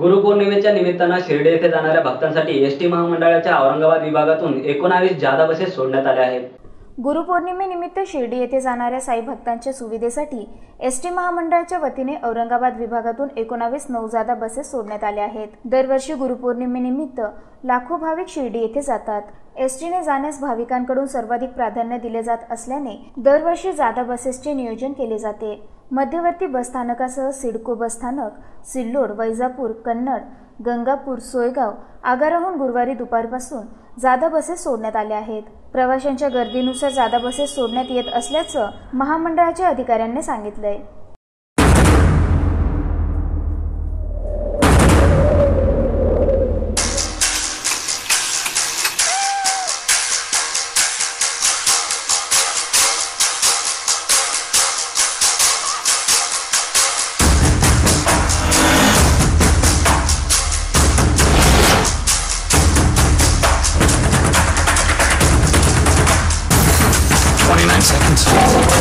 गुरुपौर्णिमेच्या निमित्तानं शिर्डी येथे जाणाऱ्या भक्तांसाठी एस टी महामंडळाच्या औरंगाबाद विभागातून एकोणावीस जादा बसेस सोडण्यात आल्या आहेत. गुरुपौर्णिमेनिमित्त शिर्डी येथे जाणाऱ्या साई भक्तांच्या सुविधेसाठी एस टी महामंडळाच्या वतीने औरंगाबाद विभागातून एकोणावीस नऊजादा बसेस सोडण्यात आल्या आहेत. दरवर्षी गुरुपौर्णिमेनिमित्त लाखो भाविक शिर्डी येथे जातात. एस टीने जाण्यास भाविकांकडून सर्वाधिक प्राधान्य दिले जात असल्याने दरवर्षी जादा बसेसचे नियोजन केले जाते. मध्यवर्ती बसस्थानकासह सिडको बसस्थानक सिल्लोड वैजापूर कन्नड गंगापूर सोयगाव आगाराहून गुरुवारी दुपारपासून जादा बसेस सोडण्यात आल्या आहेत. प्रवाशांच्या गर्दीनुसार जादा बसेस सोडण्यात येत असल्याचं महामंडळाच्या अधिकाऱ्यांनी सांगितलंय. Seconds.